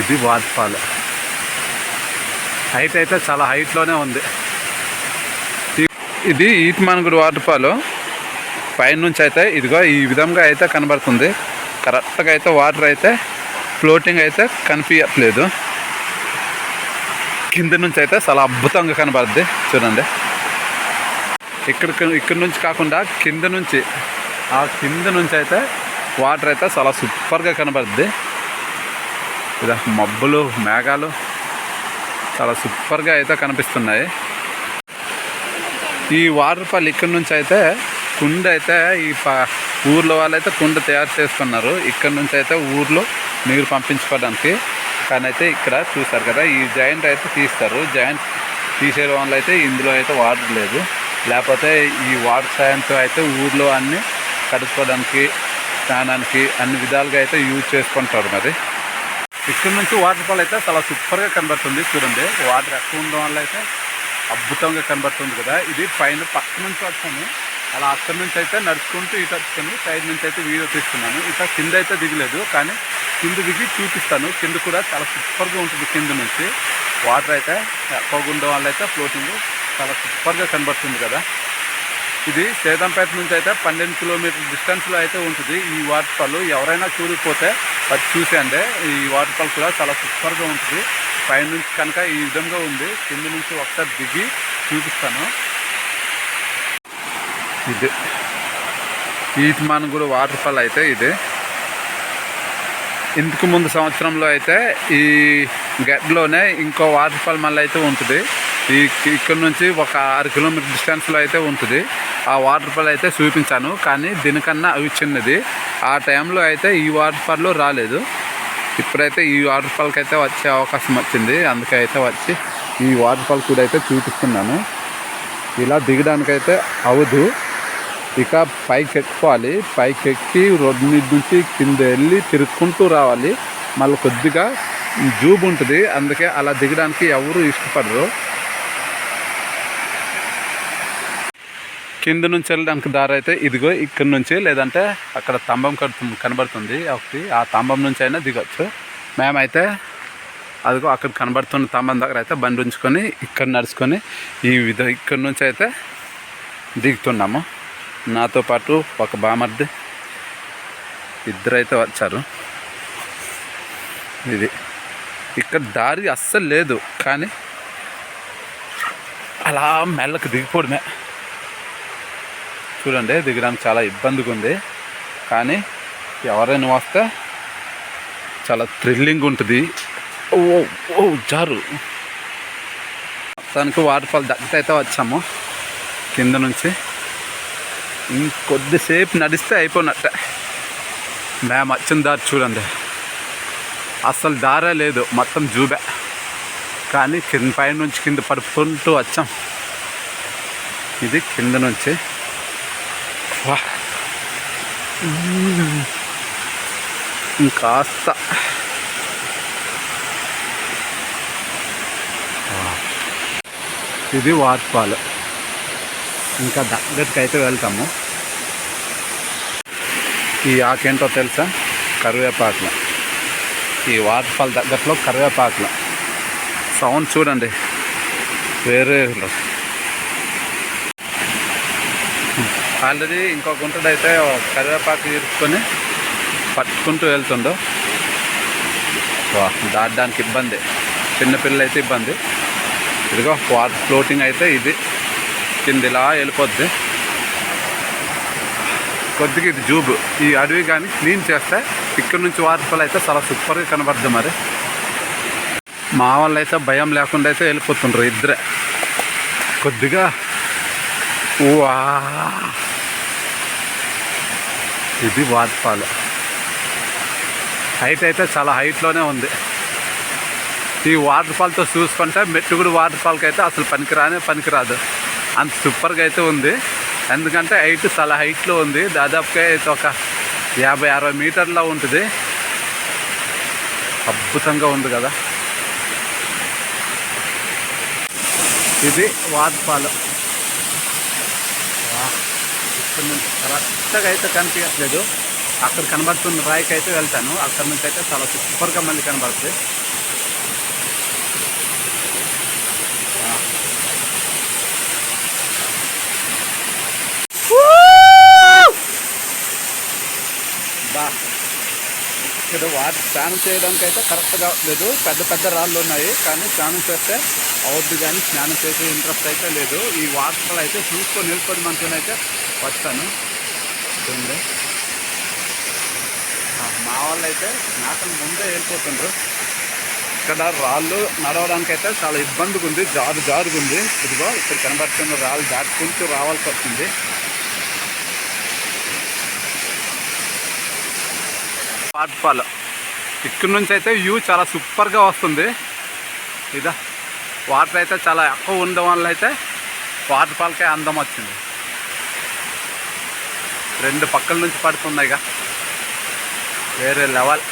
ఇది water fall height అయితే చాలా హైట్లోనే ఉంది. ఇది ఈట్మానగుడి వాటర్ ఫాల్ పైనుంచి అయితే ఇదిగో ఈ విధంగా అయితే కనబడుతుంది. కరెక్ట్గా అయితే వాటర్ అయితే ఫ్లోటింగ్ అయితే కనిపించట్లేదు కింద నుంచి అయితే చాలా అద్భుతంగా కనబడుద్ది. చూడండి. ఇక్కడ ఇక్కడ నుంచి కాకుండా కింద నుంచి ఆ కింద నుంచి అయితే వాటర్ అయితే చాలా సూపర్గా కనబడుద్ది. ఇలా మబ్బులు మేఘాలు చాలా సూపర్గా అయితే కనిపిస్తున్నాయి. ఈ వాటర్ ఫాల్ ఇక్కడ నుంచి అయితే కుండ అయితే ఈ ప ఊర్లో వాళ్ళైతే కుండ తయారు చేసుకున్నారు ఇక్కడ నుంచి అయితే ఊర్లో నీరు పంపించుకోవడానికి. కానీ అయితే ఇక్కడ చూస్తారు కదా ఈ జాయింట్ అయితే తీస్తారు. జాయింట్ తీసే వాళ్ళు అయితే ఇందులో అయితే వాటర్ లేదు. లేకపోతే ఈ వాటర్ సాయంతో అయితే ఊర్లో అన్ని కడుక్కోవడానికి స్నానానికి అన్ని విధాలుగా అయితే యూజ్ చేసుకుంటారు మరి. ఇక్కడ నుంచి వాటర్ ఫాల్ అయితే చాలా సూపర్గా కనబడుతుంది. చూడండి వాటర్ ఎక్కువ ఉండడం వల్ల అయితే అద్భుతంగా కనబడుతుంది కదా. ఇది పైన పక్క నుంచి వచ్చాము అలా అక్కడి నుంచి అయితే నడుచుకుంటూ ఇటు వచ్చాను. సైడ్ నుంచి అయితే వీడియో తీస్తున్నాను. ఇక కింద అయితే దిగలేదు కానీ కింద దిగి చూపిస్తాను. కింద కూడా చాలా సూపర్గా ఉంటుంది కింద నుంచి. వాటర్ అయితే ఎక్కువగా ఉండడం వల్ల అయితే ఫ్లోటింగ్ చాలా సూపర్గా కనబడుతుంది కదా. ఇది సేదంపేట నుంచి అయితే పన్నెండు కిలోమీటర్ డిస్టెన్స్లో అయితే ఉంటుంది. ఈ వాటర్ ఫాల్ ఎవరైనా చూడకపోతే అది చూసేయండి. ఈ వాటర్ ఫాల్ కూడా చాలా సూపర్గా ఉంటుంది. పైనుంచి కనుక ఈ విధంగా ఉంది. కింద నుంచి ఒకసారి దిగి చూపిస్తాను. ఇది. ఈట్మానగూడ వాటర్ ఫాల్ అయితే ఇది. ఇంతకు ముందు సంవత్సరంలో అయితే ఈ గడ్లోనే ఇంకో వాటర్ ఫాల్ మళ్ళీ అయితే ఉంటుంది. ఈ ఇక్కడ నుంచి ఒక ఆరు కిలోమీటర్ డిస్టెన్స్లో అయితే ఉంటుంది. ఆ వాటర్ ఫాల్ అయితే చూపించాను కానీ దీనికన్నా అవి చిన్నది. ఆ టైంలో అయితే ఈ వాటర్ ఫాల్లో రాలేదు. ఇప్పుడైతే ఈ వాటర్ ఫాల్కి అయితే వచ్చే అవకాశం వచ్చింది. అందుకే అయితే వచ్చి ఈ వాటర్ ఫాల్ కూడా అయితే చూపిస్తున్నాను. ఇలా దిగడానికైతే అవదు. ఇక పైకి ఎక్కువాలి. పైకి ఎక్కి రోడ్డు మీద నుంచి కింద వెళ్ళి తిరుక్కుంటూ రావాలి. మళ్ళీ కొద్దిగా జూబ్ ఉంటుంది. అందుకే అలా దిగడానికి ఎవరు ఇష్టపడరు. కింద నుంచి వెళ్ళడానికి దారి అయితే ఇదిగో ఇక్కడ నుంచి లేదంటే అక్కడ స్తంభం కడుతుంది కనబడుతుంది ఒకటి ఆ స్తంభం నుంచి అయినా దిగొచ్చు. మేమైతే అదిగో అక్కడ కనబడుతున్న స్తంభం దగ్గర అయితే బండి ఉంచుకొని ఇక్కడ నడుచుకొని ఈ విధ ఇక్కడ నుంచి అయితే దిగుతున్నాము. నాతో పాటు ఒక బామర్ది ఇద్దరైతే వచ్చారు. ఇది ఇక్కడ దారి అస్సలు లేదు కానీ అలా మెల్లకు దిగిపోవడమే. చూడండి దిగడానికి చాలా ఇబ్బందిగా ఉంది కానీ ఎవరైనా వస్తే చాలా థ్రిల్లింగ్ ఉంటుంది. ఓ ఓ జారు. మొత్తానికి వాటర్ ఫాల్ అయితే వచ్చాము. కింద నుంచి ఇంకొద్దిసేపు నడిస్తే అయిపోయినట్టే. మేము వచ్చిన దారి చూడండి. అసలు దారే లేదు మొత్తం జూబే. కానీ కింద పైన నుంచి కింద పడుకుంటూ వచ్చాం. ఇది కింద నుంచి. వా ఇంకాస్త. ఇది వాటర్ ఫాల్ ఇంకా దగ్గరికి అయితే వెళ్తాము. ఈ ఆకేంటో తెలుసా? కరివేపాకులు. ఈ వాటర్ ఫాల్ దగ్గరలో కరివేపాకులు. సౌండ్ చూడండి. వేరే ఆల్రెడీ ఇంకో అయితే కరివేపాకు ఇరుక్కొని పట్టుకుంటూ వెళ్తుండో. దాటడానికి ఇబ్బంది. చిన్నపిల్లలు అయితే ఇబ్బంది. ఇదిగో వాటర్ ఫ్లోటింగ్ అయితే ఇది. కింద ఇలా వెళ్ళిపోద్ది. కొద్దిగా ఇది జూబు. ఈ అడవి కానీ క్లీన్ చేస్తే ఇక్కడ నుంచి వాటర్ఫాల్ అయితే చాలా సూపర్గా కనబడుతుంది మరి. మా వాళ్ళు అయితే భయం లేకుండా అయితే వెళ్ళిపోతుండ్రు ఇద్దరే. కొద్దిగా. వా. ఇది వాటర్ ఫాల్ హైట్ అయితే చాలా హైట్లోనే ఉంది. ఈ వాటర్ ఫాల్తో చూసుకుంటే మెట్టుగుడు వాటర్ ఫాల్కి అయితే అసలు పనికిరానే పనికిరాదు. అంత సూపర్గా అయితే ఉంది. ఎందుకంటే హైట్ చాలా హైట్లో ఉంది. దాదాపుగా అయితే ఒక యాభై అరవై మీటర్ల ఉంటుంది. అద్భుతంగా ఉంది కదా. ఇది వాటర్ ఫాల్ ఇక్కడ నుంచి కరెక్ట్గా అయితే కనిపించట్లేదు. అక్కడ కనబడుతున్న రాయికి అయితే వెళ్తాను. అక్కడ నుంచి అయితే చాలా సూపర్గా మళ్ళీ కనబడుతుంది. ఇక్కడ వాటర్ స్నానం చేయడానికి అయితే కరెక్ట్గా లేదు. పెద్ద పెద్ద రాళ్ళు ఉన్నాయి. కానీ స్నానం చేస్తే అవద్దు కానీ స్నానం చేసే ఇంట్రెస్ట్ అయితే లేదు. ఈ వాటర్ అయితే చూసుకొని వెళ్ళిపోయి మనతోనే అయితే వస్తాను. చూడండి మా వాళ్ళు అయితే స్నానం ముందే వెళ్ళిపోతుండ్రు ఇక్కడ రాళ్ళు నడవడానికి అయితే చాలా ఇబ్బందిగా ఉంది జారు జారుగా ఉంది ఇదిగో ఇక్కడ కనబడుతున్న రాళ్ళు దాటుకుంటూ రావాల్సి వస్తుంది. వాటర్ ఫాల్ ఇక్కడ నుంచి అయితే వ్యూ చాలా సూపర్గా వస్తుంది. ఇదా వాటర్ అయితే చాలా ఎక్కువ ఉండడం వల్ల అయితే వాటర్ ఫాల్కే అందం వచ్చింది. రెండు పక్కల నుంచి పడుతున్నాయిగా. వేరే లెవెల్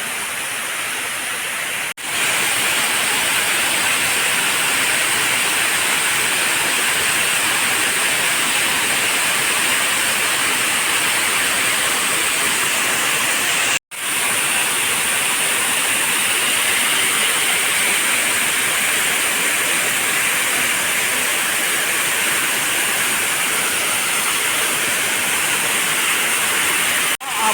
ఆ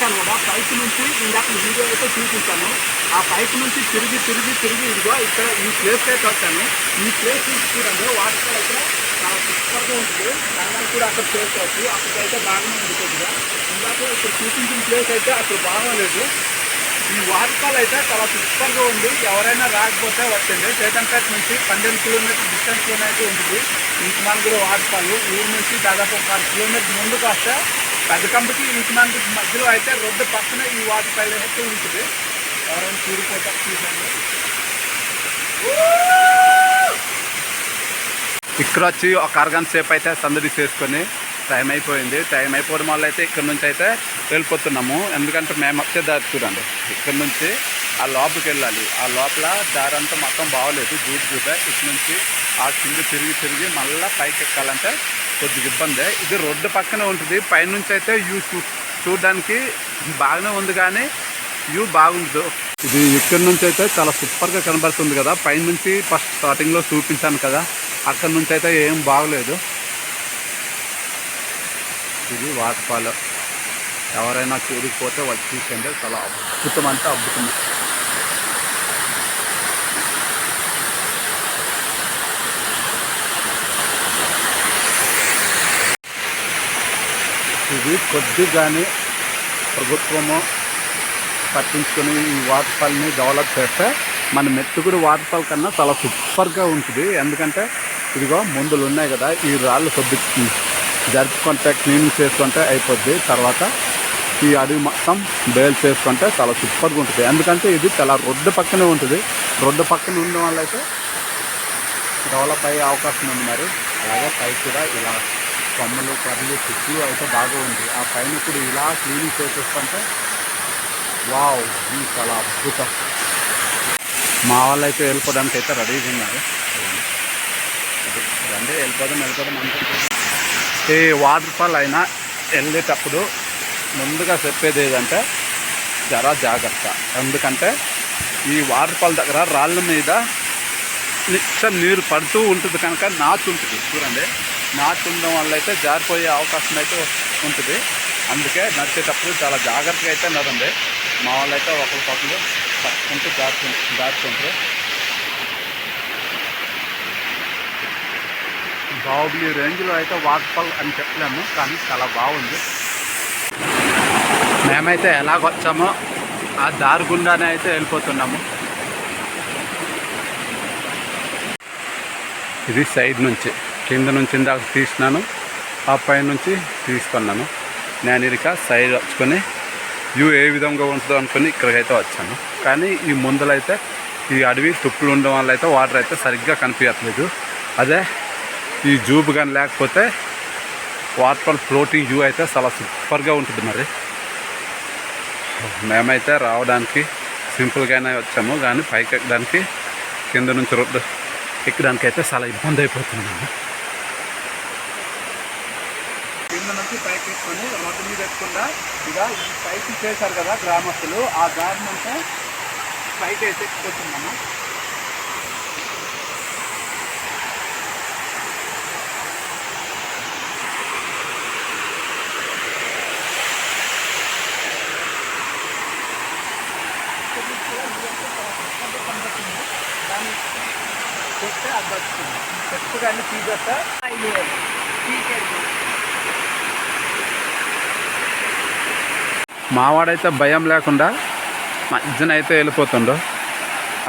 పైకి కదా కూడా నుంచి ఇందాక వీడియో అయితే చూపించాను ఆ పైకి నుంచి తిరిగి తిరిగి తిరిగి ఇదిగో ఇక్కడ ఈ ప్లేస్ అయితే వచ్చాను ఈ ప్లేస్ చూడండి వాటర్ అయితే చాలా సూపర్గా ఉంటుంది దాని కూడా అక్కడ చేసుకోవచ్చు అక్కడికైతే బాగానే ఉంది కొద్దిగా. ఇందాక ఇక్కడ చూపించిన ప్లేస్ అయితే అక్కడ బాగాలేదు. ఈ వాటర్ అయితే చాలా సూపర్గా ఉంది. ఎవరైనా రాకపోతే వచ్చింది చేతంపేట నుంచి పన్నెండు కిలోమీటర్ డిస్టెన్స్లోనే అయితే ఉంటుంది. ఇంకమాన్గుడు వాటర్ ఫాల్ ఊరు నుంచి దాదాపు ఒక కిలోమీటర్ ముందుకు వస్తే పెద్ద కంపెనీ ఇంకమాన్గుడి మధ్యలో అయితే రోడ్డు పక్కన ఈ వాటర్ ఫాల్ అయితే ఉంటుంది. ఎవరైనా చూడిపోతా చూసాను ఇక్కడ వచ్చి ఒక అరగంట సేపు అయితే సందడి చేసుకొని టైం అయిపోయింది. టైం అయిపోవడం వల్ల అయితే ఇక్కడ నుంచి అయితే వెళ్ళిపోతున్నాము. ఎందుకంటే మేము వచ్చే దారి చూడండి. ఇక్కడ నుంచి ఆ లోపలికి వెళ్ళాలి. ఆ లోపల దారి అంతా మొత్తం బాగోలేదు. జూట్ జూట ఇక్కడ నుంచి ఆ కింద తిరిగి తిరిగి మళ్ళీ పైకి ఎక్కాలంటే కొద్దిగా ఇబ్బంది. ఇది రోడ్డు పక్కనే ఉంటుంది. పైనుంచి అయితే వ్యూ చూ చూడడానికి బాగానే ఉంది కానీ వ్యూ బాగుండదు. ఇది ఇక్కడ నుంచి అయితే చాలా సూపర్గా కనబడుతుంది కదా. పైనుంచి ఫస్ట్ స్టార్టింగ్లో చూపించాను కదా. అక్కడ నుంచి అయితే ఏం బాగలేదు. ఇది వాటర్ ఫాల్. ఎవరైనా చూడకపోతే వచ్చి చూసండి చాలా అద్భుతం అంటే అద్భుతం. ఇది కొద్దిగానే ప్రభుత్వము పట్టించుకొని ఈ వాటర్ ఫాల్ని డెవలప్ చేస్తే మన మెట్టుగుడు వాటర్ ఫాల్ కన్నా చాలా సూపర్గా ఉంటుంది. ఎందుకంటే ఇదిగో ముందులు ఉన్నాయి కదా ఈ రాళ్ళు కొద్ది జరుపుకుంటే క్లీన్ చేసుకుంటే అయిపోద్ది. తర్వాత ఈ అడవి మొత్తం బేల్ చేసుకుంటే చాలా సూపర్గా ఉంటుంది. ఎందుకంటే ఇది చాలా రోడ్డు పక్కనే ఉంటుంది. రోడ్డు పక్కన ఉండడం వల్ల అయితే డెవలప్ అయ్యే అవకాశం ఉంది మరి. అలాగే పై కూడా ఇలా కొమ్మలు కర్రలు చెట్లు అయితే బాగా ఉంది. ఆ పైన ఇప్పుడు ఇలా క్లీనింగ్ చేసేస్తుంటే వావ్ ఇది చాలా అద్భుతం. మా వాళ్ళు అయితే వెళ్ళిపోవడానికి అయితే రెడీగా ఉన్నారు. రండి వెళ్ళిపోదాం వెళ్ళిపోదాం అనుకుంటున్నాం. ఈ వాటర్ ఫాల్ అయినా వెళ్ళేటప్పుడు ముందుగా చెప్పేది ఏదంటే జర జాగ్రత్త. ఎందుకంటే ఈ వాటర్ ఫాల్ దగ్గర రాళ్ళ మీద నిత్యం నీరు పడుతూ ఉంటుంది కనుక నాచు ఉంటుంది చూడండి. నాచు ఉండడం వల్ల అయితే జారిపోయే అవకాశం అయితే ఉంటుంది. అందుకే నడిచేటప్పుడు చాలా జాగ్రత్తగా అయితే నడండి మా వాళ్ళు అయితే ఒకరికొకరు తప్పుకుంటూ దాటుకు దాటుకుంటారు బాహుబలి రేంజ్లో అయితే వాటర్ ఫాల్ అని చెప్పలేము కానీ చాలా బాగుంది. మేమైతే ఎలాగొచ్చామో ఆ దారి గుండానే అయితే వెళ్ళిపోతున్నాము. ఇది సైడ్ నుంచి. కింద నుంచి ఇందాక తీసినాను ఆ పైన నుంచి తీసుకున్నాను. నేను ఇక సైడ్ వచ్చుకొని వ్యూ ఏ విధంగా ఉంటుందో అనుకుని ఇక్కడికైతే వచ్చాను. కానీ ఈ ముందలైతే ఈ అడవి తుప్పులు ఉండడం వల్ల అయితే వాటర్ అయితే సరిగ్గా కనిపించట్లేదు. అదే ఈ జూబ్ కానీ లేకపోతే వాటర్ ఫ్లోటింగ్ వ్యూ అయితే చాలా సూపర్గా ఉంటుంది మరి. మేమైతే రావడానికి సింపుల్గానే వచ్చాము కానీ పైకి ఎక్కడానికి కింద నుంచి రోడ్డు ఎక్కడానికి అయితే చాలా ఇబ్బంది అయిపోతున్నాము కింద నుంచి పైకి ఎత్తుకొని రోడ్డు మీద ఎత్తకుండా ఇక ఈ పైకి చేశారు కదా గ్రామస్తులు ఆ దారి అంతా పైకి వేసి ఎత్తుకొచ్చిందమ్మా. చెప్తే అది వస్తుంది చెప్తే మావాడైతే భయం లేకుండా మధ్యన అయితే వెళ్ళిపోతుండో.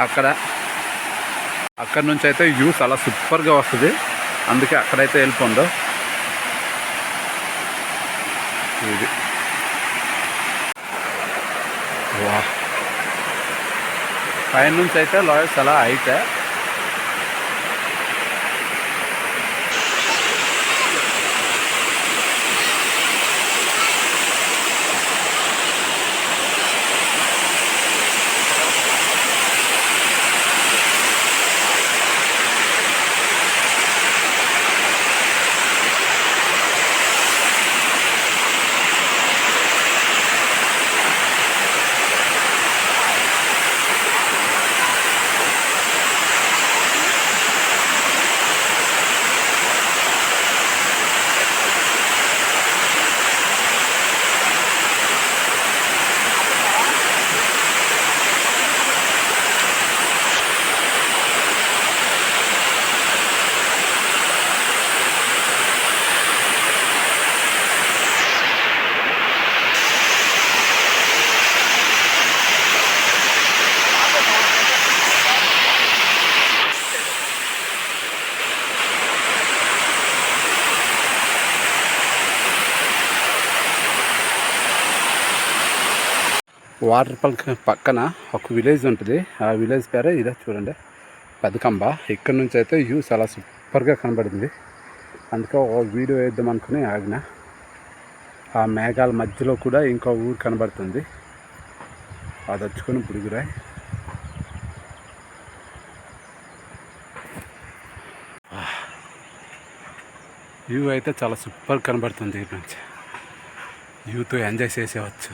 అక్కడ అక్కడ నుంచి అయితే వ్యూ చాలా సూపర్గా వస్తుంది. అందుకే అక్కడైతే వెళ్ళిపోండు. ఇది. వా పైన నుంచి అయితే లాయర్స్ అలా అయితే వాటర్ పల్క్ పక్కన ఒక విలేజ్ ఉంటుంది. ఆ విలేజ్ పేరే ఇదే చూడండి. పెదకంబ ఇక్కడ నుంచి అయితే వ్యూ చాలా సూపర్గా కనబడింది. అందుకే ఒక వీడియో వేద్దాం అనుకుని ఆగిన. ఆ మేఘాల మధ్యలో కూడా ఇంకో ఊరు కనబడుతుంది. అది వచ్చుకొని బుడుగురాయ్. వ్యూ అయితే చాలా సూపర్ కనబడుతుంది ఇక్కడ నుంచి వ్యూతో ఎంజాయ్ చేసేవచ్చు